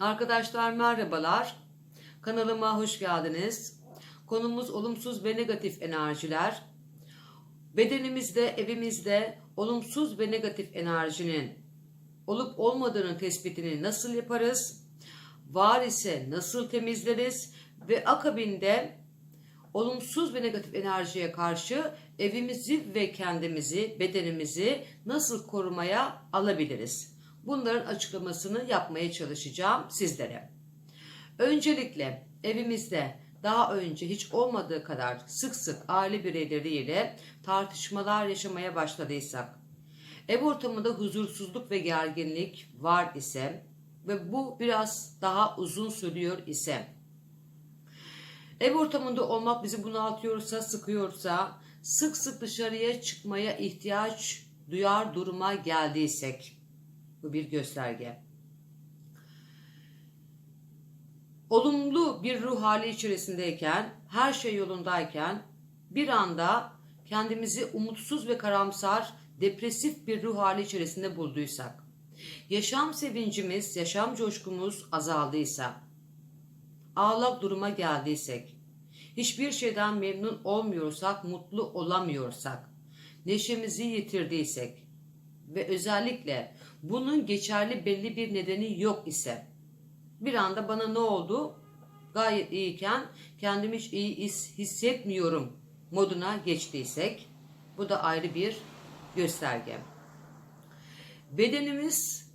Arkadaşlar merhabalar. Kanalıma hoş geldiniz. Konumuz olumsuz ve negatif enerjiler. Bedenimizde, evimizde olumsuz ve negatif enerjinin olup olmadığının tespitini nasıl yaparız? Var ise nasıl temizleriz? Ve akabinde olumsuz ve negatif enerjiye karşı evimizi ve kendimizi, bedenimizi nasıl korumaya alabiliriz? Bunların açıklamasını yapmaya çalışacağım sizlere. Öncelikle evimizde daha önce hiç olmadığı kadar sık sık aile bireyleriyle tartışmalar yaşamaya başladıysak, ev ortamında huzursuzluk ve gerginlik var ise ve bu biraz daha uzun sürüyor ise, ev ortamında olmak bizi bunaltıyorsa, sıkıyorsa, sık sık dışarıya çıkmaya ihtiyaç duyar duruma geldiysek, bu bir gösterge. Olumlu bir ruh hali içerisindeyken, her şey yolundayken bir anda kendimizi umutsuz ve karamsar, depresif bir ruh hali içerisinde bulduysak, yaşam sevincimiz, yaşam coşkumuz azaldıysa, ağlak duruma geldiysek, hiçbir şeyden memnun olmuyorsak, mutlu olamıyorsak, neşemizi yitirdiysek ve özellikle bunun geçerli belli bir nedeni yok ise bir anda bana ne oldu? Gayet iyiyken kendimi hiç iyi hissetmiyorum moduna geçtiysek bu da ayrı bir gösterge. Bedenimiz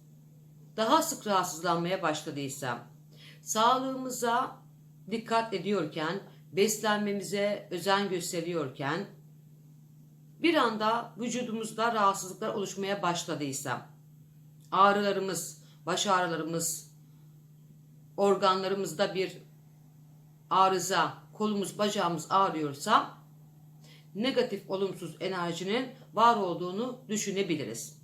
daha sık rahatsızlanmaya başladıysa, sağlığımıza dikkat ediyorken, beslenmemize özen gösteriyorken, bir anda vücudumuzda rahatsızlıklar oluşmaya başladıysa, ağrılarımız, baş ağrılarımız, organlarımızda bir arıza, kolumuz, bacağımız ağrıyorsa negatif, olumsuz enerjinin var olduğunu düşünebiliriz.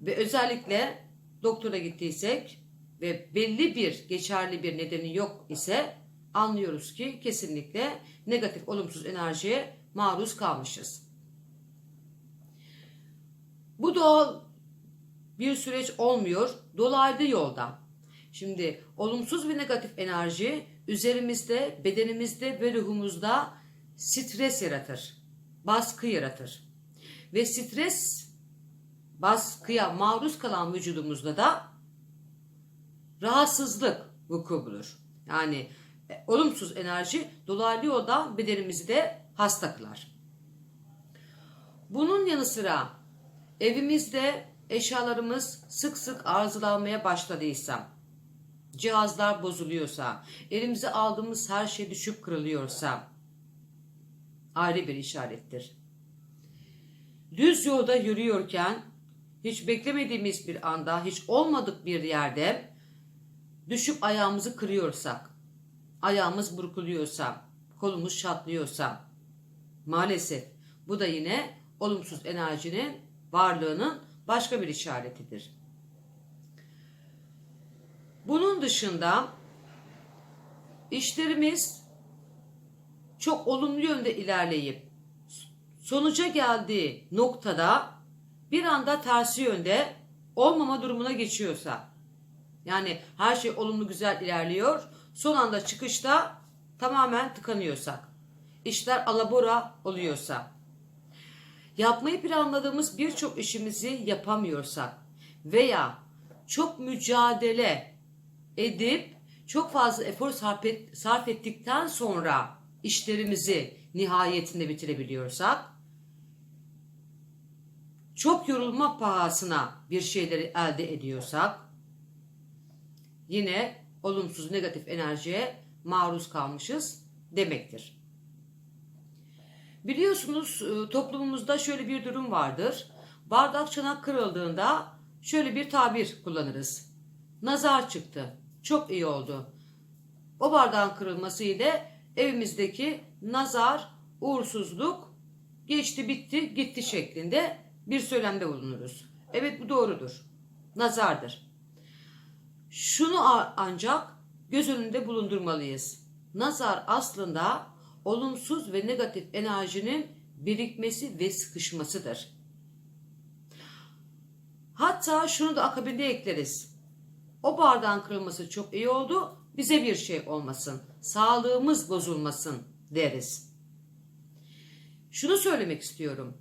Ve özellikle doktora gittiysek ve belli bir geçerli bir nedeni yok ise anlıyoruz ki kesinlikle negatif, olumsuz enerjiye maruz kalmışız. Bu doğal bir süreç olmuyor. Dolaylı yolda. Şimdi olumsuz ve negatif enerji üzerimizde, bedenimizde ve ruhumuzda stres yaratır. Baskı yaratır. Ve stres baskıya maruz kalan vücudumuzda da rahatsızlık vuku bulur. Yani e, olumsuz enerji dolaylı yolda bedenimizi de hasta kılar. Bunun yanı sıra evimizde eşyalarımız sık sık arızalanmaya başladıysa, cihazlar bozuluyorsa, elimize aldığımız her şey düşüp kırılıyorsa ayrı bir işarettir. Düz yolda yürüyorken hiç beklemediğimiz bir anda, hiç olmadık bir yerde düşüp ayağımızı kırıyorsak, ayağımız burkuluyorsa, kolumuz çatlıyorsa maalesef bu da yine olumsuz enerjinin varlığının başka bir işaretidir. Bunun dışında işlerimiz çok olumlu yönde ilerleyip sonuca geldiği noktada bir anda tersi yönde olmama durumuna geçiyorsa yani her şey olumlu güzel ilerliyor son anda çıkışta tamamen tıkanıyorsak işler alabora oluyorsa yapmayı planladığımız birçok işimizi yapamıyorsak veya çok mücadele edip çok fazla efor sarf, et, sarf ettikten sonra işlerimizi nihayetinde bitirebiliyorsak çok yorulma pahasına bir şeyleri elde ediyorsak yine olumsuz negatif enerjiye maruz kalmışız demektir. Biliyorsunuz e, toplumumuzda şöyle bir durum vardır. Bardak çanak kırıldığında şöyle bir tabir kullanırız. Nazar çıktı. Çok iyi oldu. O bardağın kırılması ile evimizdeki nazar, uğursuzluk geçti bitti gitti şeklinde bir söylemde bulunuruz. Evet bu doğrudur. Nazardır. Şunu ancak göz önünde bulundurmalıyız. Nazar aslında olumsuz ve negatif enerjinin birikmesi ve sıkışmasıdır. Hatta şunu da akabinde ekleriz. O bardağın kırılması çok iyi oldu. Bize bir şey olmasın. Sağlığımız bozulmasın deriz. Şunu söylemek istiyorum.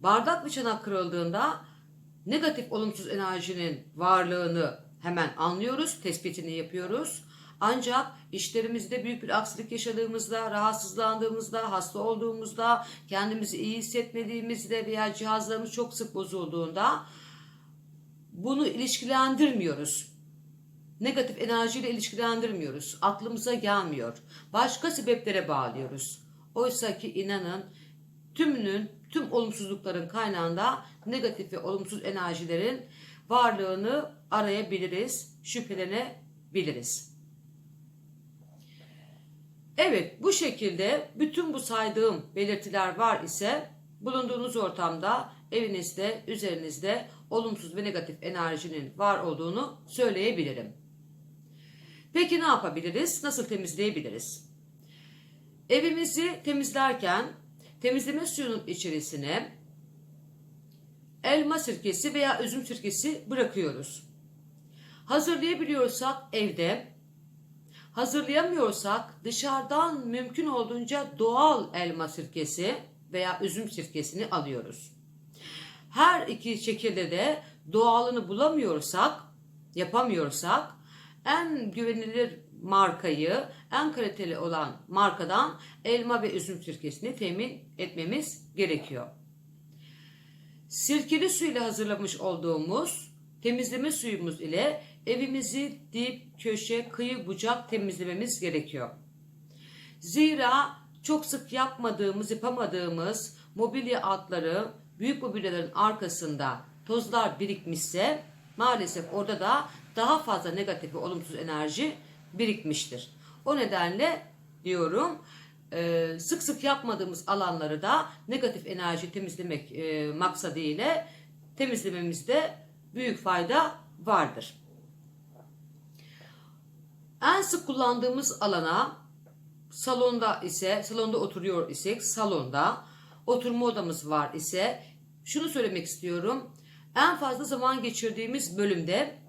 Bardak ve çanak kırıldığında negatif olumsuz enerjinin varlığını hemen anlıyoruz, tespitini yapıyoruz. Ancak işlerimizde büyük bir aksilik yaşadığımızda, rahatsızlandığımızda, hasta olduğumuzda, kendimizi iyi hissetmediğimizde veya cihazlarımız çok sık bozulduğunda bunu ilişkilendirmiyoruz. Negatif enerjiyle ilişkilendirmiyoruz. Aklımıza gelmiyor. Başka sebeplere bağlıyoruz. Oysa ki inanın tümünün, tüm olumsuzlukların kaynağında negatif ve olumsuz enerjilerin varlığını arayabiliriz, şüphelenebiliriz. Evet, bu şekilde bütün bu saydığım belirtiler var ise bulunduğunuz ortamda, evinizde, üzerinizde olumsuz ve negatif enerjinin var olduğunu söyleyebilirim. Peki ne yapabiliriz? Nasıl temizleyebiliriz? Evimizi temizlerken temizleme suyunun içerisine elma sirkesi veya üzüm sirkesi bırakıyoruz. Hazırlayabiliyorsak evde, hazırlayamıyorsak dışarıdan mümkün olduğunca doğal elma sirkesi veya üzüm sirkesini alıyoruz. Her iki şekilde de doğalını bulamıyorsak, yapamıyorsak en güvenilir markayı, en kaliteli olan markadan elma ve üzüm sirkesini temin etmemiz gerekiyor. Sirkeli suyla hazırlamış olduğumuz temizleme suyumuz ile evimizi dip, köşe, kıyı, bucak temizlememiz gerekiyor. Zira çok sık yapmadığımız, yapamadığımız mobilya altları, büyük mobilyaların arkasında tozlar birikmişse maalesef orada da daha fazla negatif ve olumsuz enerji birikmiştir. O nedenle diyorum e, sık sık yapmadığımız alanları da negatif enerji temizlemek e, maksadıyla temizlememizde büyük fayda vardır. En sık kullandığımız alana salonda ise salonda oturuyor isek salonda oturma odamız var ise şunu söylemek istiyorum. En fazla zaman geçirdiğimiz bölümde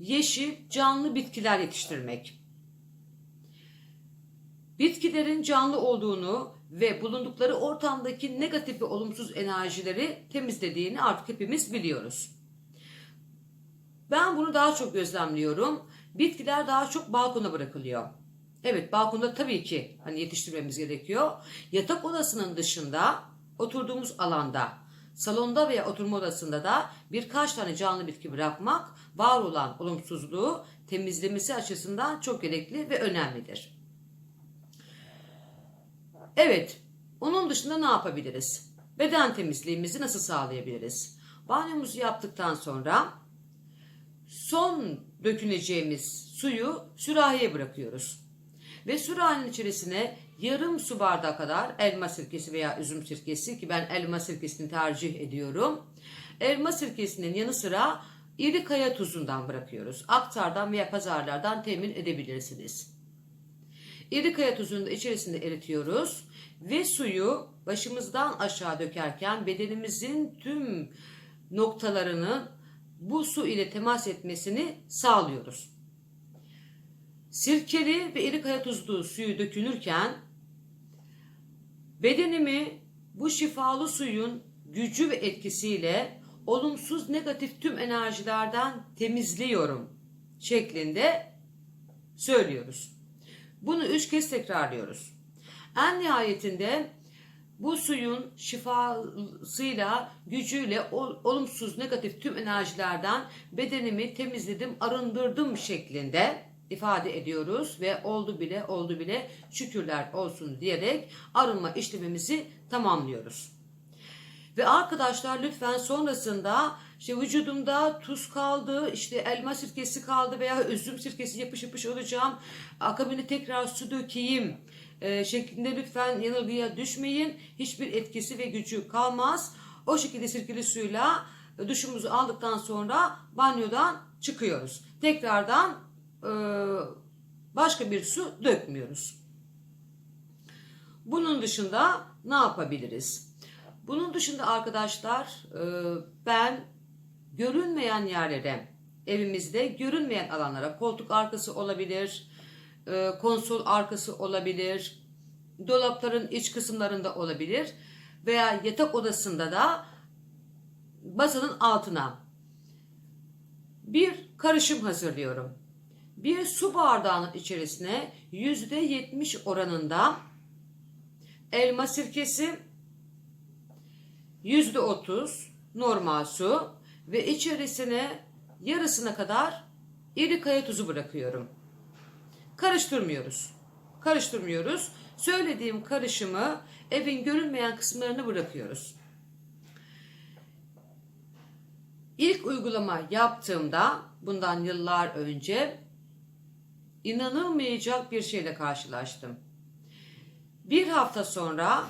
yeşil canlı bitkiler yetiştirmek. Bitkilerin canlı olduğunu ve bulundukları ortamdaki negatif ve olumsuz enerjileri temizlediğini artık hepimiz biliyoruz. Ben bunu daha çok gözlemliyorum. Bitkiler daha çok balkona bırakılıyor. Evet balkonda tabii ki hani yetiştirmemiz gerekiyor. Yatak odasının dışında oturduğumuz alanda, salonda veya oturma odasında da birkaç tane canlı bitki bırakmak var olan olumsuzluğu temizlemesi açısından çok gerekli ve önemlidir. Evet, onun dışında ne yapabiliriz? Beden temizliğimizi nasıl sağlayabiliriz? Banyomuzu yaptıktan sonra son döküneceğimiz suyu sürahiye bırakıyoruz. Ve sürahinin içerisine yarım su bardağı kadar elma sirkesi veya üzüm sirkesi ki ben elma sirkesini tercih ediyorum. Elma sirkesinin yanı sıra iri kaya tuzundan bırakıyoruz. Aktardan veya pazarlardan temin edebilirsiniz. İri kaya tuzunu da içerisinde eritiyoruz ve suyu başımızdan aşağı dökerken bedenimizin tüm noktalarını bu su ile temas etmesini sağlıyoruz. Sirkeli ve iri kaya tuzlu suyu dökülürken bedenimi bu şifalı suyun gücü ve etkisiyle olumsuz negatif tüm enerjilerden temizliyorum şeklinde söylüyoruz. Bunu üç kez tekrarlıyoruz. En nihayetinde bu suyun şifasıyla, gücüyle olumsuz, negatif tüm enerjilerden bedenimi temizledim, arındırdım şeklinde ifade ediyoruz ve oldu bile oldu bile şükürler olsun diyerek arınma işlemimizi tamamlıyoruz. Ve arkadaşlar lütfen sonrasında işte vücudumda tuz kaldı, işte elma sirkesi kaldı veya üzüm sirkesi yapış yapış olacağım. Akabinde tekrar su dökeyim e, şeklinde lütfen yanılgıya düşmeyin. Hiçbir etkisi ve gücü kalmaz. O şekilde sirkeli suyla duşumuzu aldıktan sonra banyodan çıkıyoruz. Tekrardan e, başka bir su dökmüyoruz. Bunun dışında ne yapabiliriz? Bunun dışında arkadaşlar e, ben görünmeyen yerlere evimizde görünmeyen alanlara koltuk arkası olabilir, konsol arkası olabilir, dolapların iç kısımlarında olabilir veya yatak odasında da masanın altına bir karışım hazırlıyorum. Bir su bardağının içerisine %70 oranında elma sirkesi, %30 normal su ve içerisine yarısına kadar iri kaya tuzu bırakıyorum. Karıştırmıyoruz. Karıştırmıyoruz. Söylediğim karışımı evin görünmeyen kısımlarını bırakıyoruz. İlk uygulama yaptığımda bundan yıllar önce inanılmayacak bir şeyle karşılaştım. Bir hafta sonra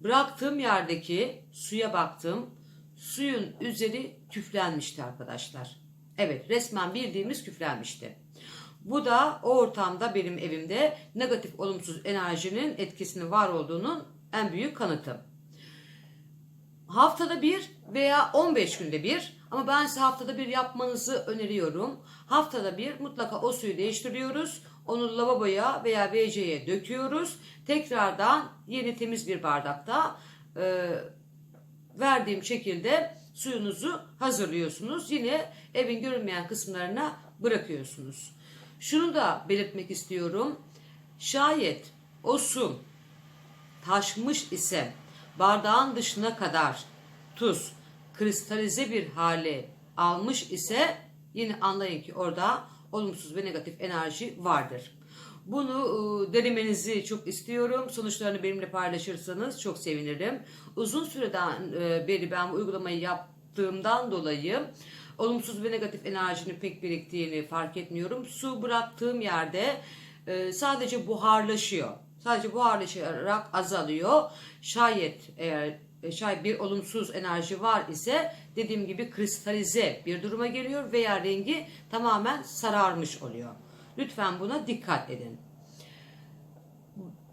bıraktığım yerdeki suya baktım. Suyun üzeri küflenmişti arkadaşlar. Evet resmen bildiğimiz küflenmişti. Bu da o ortamda benim evimde negatif olumsuz enerjinin etkisinin var olduğunun en büyük kanıtı. Haftada bir veya 15 günde bir ama ben size haftada bir yapmanızı öneriyorum. Haftada bir mutlaka o suyu değiştiriyoruz. Onu lavaboya veya WC'ye döküyoruz. Tekrardan yeni temiz bir bardakta e, verdiğim şekilde suyunuzu hazırlıyorsunuz. Yine evin görünmeyen kısımlarına bırakıyorsunuz. Şunu da belirtmek istiyorum. Şayet o su taşmış ise bardağın dışına kadar tuz kristalize bir hale almış ise yine anlayın ki orada olumsuz ve negatif enerji vardır. Bunu e, denemenizi çok istiyorum. Sonuçlarını benimle paylaşırsanız çok sevinirim. Uzun süreden e, beri ben bu uygulamayı yaptığımdan dolayı olumsuz ve negatif enerjinin pek biriktiğini fark etmiyorum. Su bıraktığım yerde e, sadece buharlaşıyor. Sadece buharlaşarak azalıyor. Şayet eğer şayet bir olumsuz enerji var ise dediğim gibi kristalize bir duruma geliyor veya rengi tamamen sararmış oluyor. Lütfen buna dikkat edin.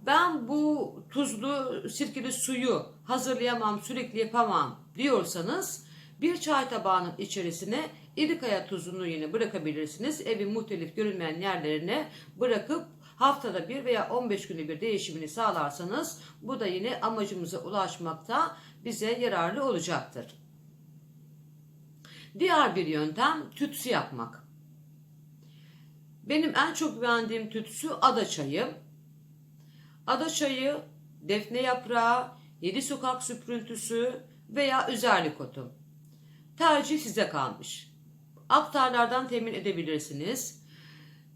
Ben bu tuzlu sirkeli suyu hazırlayamam, sürekli yapamam diyorsanız bir çay tabağının içerisine iri kaya tuzunu yine bırakabilirsiniz. Evin muhtelif görünmeyen yerlerine bırakıp haftada bir veya 15 günde bir değişimini sağlarsanız bu da yine amacımıza ulaşmakta bize yararlı olacaktır. Diğer bir yöntem tütsü yapmak. Benim en çok beğendiğim tütsü ada çayı. Ada çayı, defne yaprağı, yedi sokak süprüntüsü veya üzerlik otu. Tercih size kalmış. Aktarlardan temin edebilirsiniz.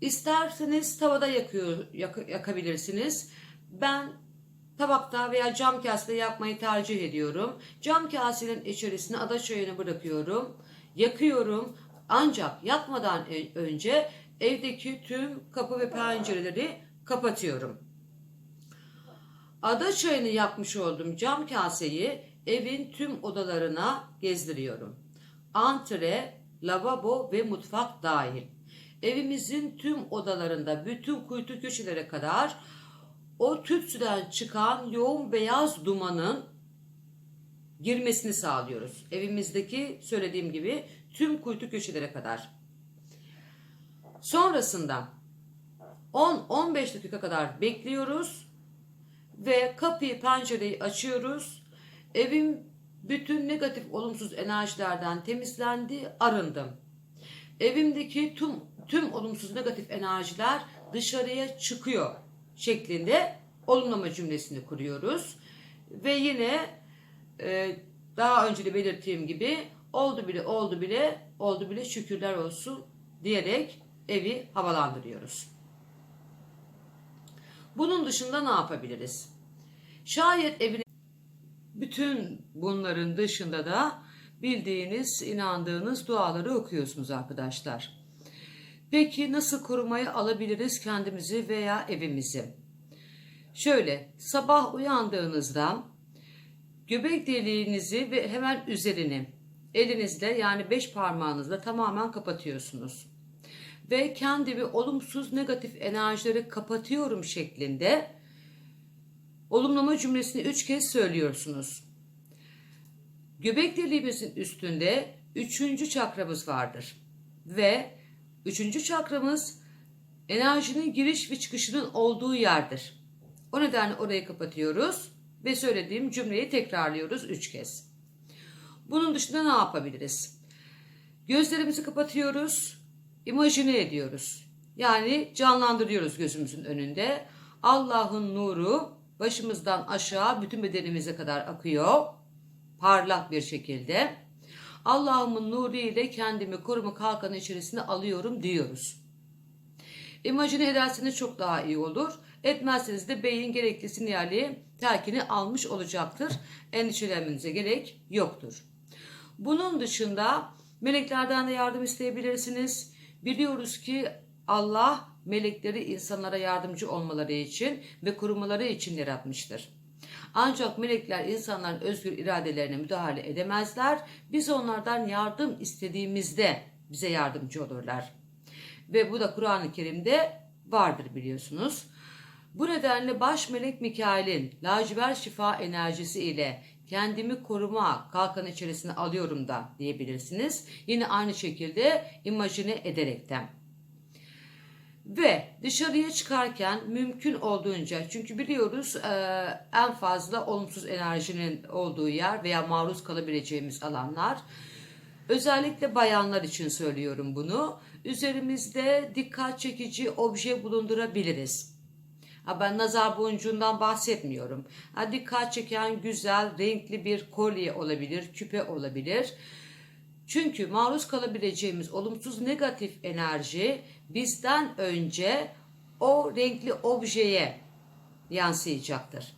İsterseniz tavada yakıyor, yak, yakabilirsiniz. Ben tabakta veya cam kasede yapmayı tercih ediyorum. Cam kasenin içerisine ada çayını bırakıyorum. Yakıyorum. Ancak yakmadan önce evdeki tüm kapı ve pencereleri kapatıyorum. Ada çayını yakmış olduğum cam kaseyi evin tüm odalarına gezdiriyorum. Antre, lavabo ve mutfak dahil. Evimizin tüm odalarında bütün kuytu köşelere kadar o tütsüden çıkan yoğun beyaz dumanın girmesini sağlıyoruz. Evimizdeki söylediğim gibi tüm kuytu köşelere kadar. Sonrasında 10-15 dakika kadar bekliyoruz ve kapıyı pencereyi açıyoruz. Evim bütün negatif olumsuz enerjilerden temizlendi, arındım. Evimdeki tüm tüm olumsuz negatif enerjiler dışarıya çıkıyor şeklinde olumlama cümlesini kuruyoruz. Ve yine e, daha önce de belirttiğim gibi oldu bile oldu bile oldu bile şükürler olsun diyerek evi havalandırıyoruz. Bunun dışında ne yapabiliriz? Şayet evin bütün bunların dışında da bildiğiniz, inandığınız duaları okuyorsunuz arkadaşlar. Peki nasıl korumayı alabiliriz kendimizi veya evimizi? Şöyle sabah uyandığınızda göbek deliğinizi ve hemen üzerini elinizle yani beş parmağınızla tamamen kapatıyorsunuz. Ve kendimi olumsuz negatif enerjileri kapatıyorum şeklinde olumlama cümlesini üç kez söylüyorsunuz. Göbek deliğimizin üstünde üçüncü çakramız vardır. Ve üçüncü çakramız enerjinin giriş ve çıkışının olduğu yerdir. O nedenle orayı kapatıyoruz ve söylediğim cümleyi tekrarlıyoruz üç kez. Bunun dışında ne yapabiliriz? Gözlerimizi kapatıyoruz, imajine ediyoruz. Yani canlandırıyoruz gözümüzün önünde. Allah'ın nuru başımızdan aşağı bütün bedenimize kadar akıyor. Parlak bir şekilde. Allah'ımın nuru ile kendimi koruma kalkanı içerisine alıyorum diyoruz. İmajine ederseniz çok daha iyi olur. Etmezseniz de beyin gerekli sinyali telkini almış olacaktır. Endişelenmenize gerek yoktur. Bunun dışında meleklerden de yardım isteyebilirsiniz. Biliyoruz ki Allah melekleri insanlara yardımcı olmaları için ve korumaları için yaratmıştır. Ancak melekler insanların özgür iradelerine müdahale edemezler. Biz onlardan yardım istediğimizde bize yardımcı olurlar. Ve bu da Kur'an-ı Kerim'de vardır biliyorsunuz. Bu nedenle baş melek Mikail'in lacivert şifa enerjisi ile kendimi koruma kalkan içerisine alıyorum da diyebilirsiniz. Yine aynı şekilde imajine ederekten. Ve dışarıya çıkarken mümkün olduğunca çünkü biliyoruz en fazla olumsuz enerjinin olduğu yer veya maruz kalabileceğimiz alanlar. Özellikle bayanlar için söylüyorum bunu. Üzerimizde dikkat çekici obje bulundurabiliriz. Ha ben nazar boncuğundan bahsetmiyorum. Ha dikkat çeken güzel, renkli bir kolye olabilir, küpe olabilir. Çünkü maruz kalabileceğimiz olumsuz negatif enerji bizden önce o renkli objeye yansıyacaktır.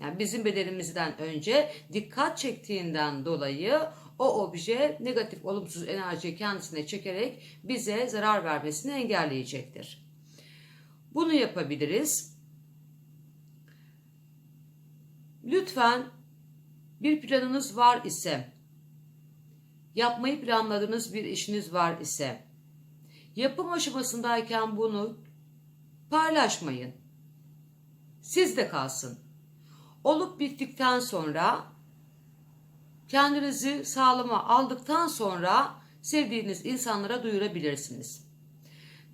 Yani bizim bedenimizden önce dikkat çektiğinden dolayı o obje negatif olumsuz enerjiyi kendisine çekerek bize zarar vermesini engelleyecektir. Bunu yapabiliriz. Lütfen bir planınız var ise, yapmayı planladığınız bir işiniz var ise, yapım aşamasındayken bunu paylaşmayın. Sizde kalsın. Olup bittikten sonra kendinizi sağlama aldıktan sonra sevdiğiniz insanlara duyurabilirsiniz.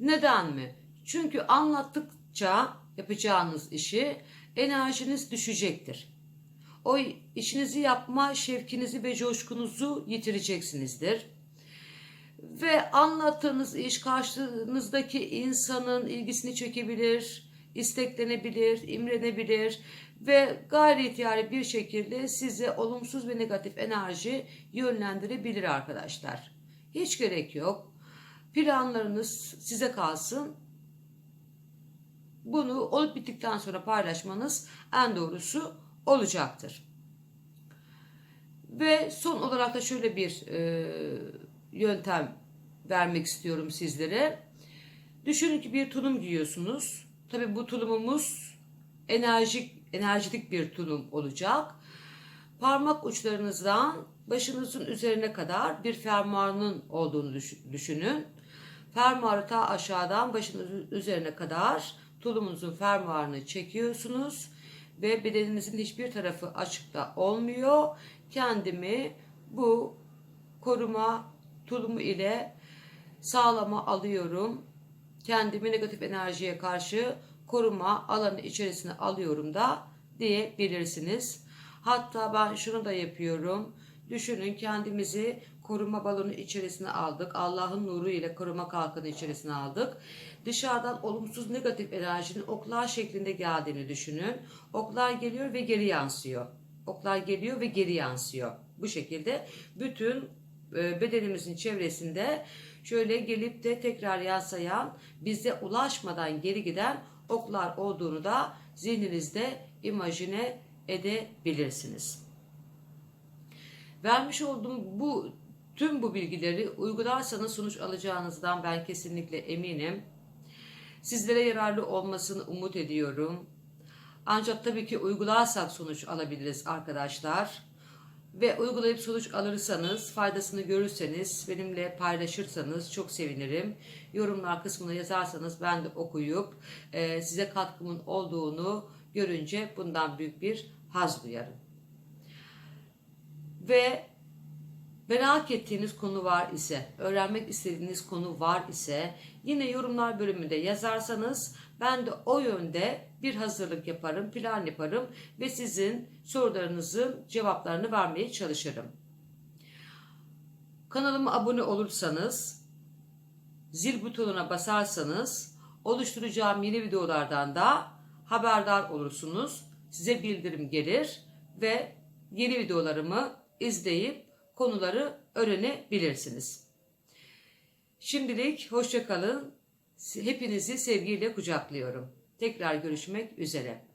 Neden mi? Çünkü anlattıkça yapacağınız işi enerjiniz düşecektir. O işinizi yapma şevkinizi ve coşkunuzu yitireceksinizdir. Ve anlattığınız iş karşınızdaki insanın ilgisini çekebilir, isteklenebilir, imrenebilir ve gayri ihtiyari bir şekilde size olumsuz ve negatif enerji yönlendirebilir arkadaşlar. Hiç gerek yok. Planlarınız size kalsın. Bunu olup bittikten sonra paylaşmanız en doğrusu olacaktır. Ve son olarak da şöyle bir e, yöntem vermek istiyorum sizlere. Düşünün ki bir tulum giyiyorsunuz. Tabi bu tulumumuz enerjik enerjik bir tulum olacak. Parmak uçlarınızdan başınızın üzerine kadar bir fermuarının olduğunu düşünün. Fermuarı ta aşağıdan başınızın üzerine kadar tulumunuzun fermuarını çekiyorsunuz ve bedeninizin hiçbir tarafı açıkta olmuyor. Kendimi bu koruma tulumu ile sağlama alıyorum. Kendimi negatif enerjiye karşı koruma alanı içerisine alıyorum da diyebilirsiniz. Hatta ben şunu da yapıyorum. Düşünün kendimizi koruma balonu içerisine aldık. Allah'ın nuru ile koruma kalkanı içerisine aldık. Dışarıdan olumsuz negatif enerjinin oklar şeklinde geldiğini düşünün. Oklar geliyor ve geri yansıyor. Oklar geliyor ve geri yansıyor. Bu şekilde bütün bedenimizin çevresinde şöyle gelip de tekrar yansıyan bize ulaşmadan geri giden oklar olduğunu da zihninizde imajine edebilirsiniz. Vermiş olduğum bu tüm bu bilgileri uygularsanız sonuç alacağınızdan ben kesinlikle eminim. Sizlere yararlı olmasını umut ediyorum. Ancak tabii ki uygularsak sonuç alabiliriz arkadaşlar. Ve uygulayıp sonuç alırsanız, faydasını görürseniz, benimle paylaşırsanız çok sevinirim. Yorumlar kısmına yazarsanız ben de okuyup e, size katkımın olduğunu görünce bundan büyük bir haz duyarım. Ve Merak ettiğiniz konu var ise, öğrenmek istediğiniz konu var ise yine yorumlar bölümünde yazarsanız ben de o yönde bir hazırlık yaparım, plan yaparım ve sizin sorularınızın cevaplarını vermeye çalışırım. Kanalıma abone olursanız, zil butonuna basarsanız oluşturacağım yeni videolardan da haberdar olursunuz. Size bildirim gelir ve yeni videolarımı izleyip konuları öğrenebilirsiniz. Şimdilik hoşçakalın. Hepinizi sevgiyle kucaklıyorum. Tekrar görüşmek üzere.